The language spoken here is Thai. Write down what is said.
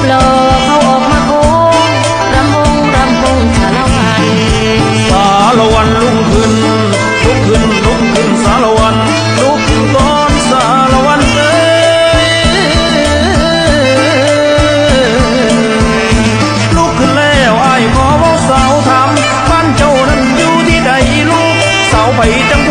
ปหล่อเขาออกมาโค้งรำวงรำวงสารวันสารวันลุกขึ้นลุกขึ้นลุกขึ้นสารวันลุกขึ้นตอนสารวันเอยลุกขึ้นแล้วไอ้ขอเว้าสาวถาบ้านเจ้านั้นอยู่ที่ใดลูกสาวไปจัง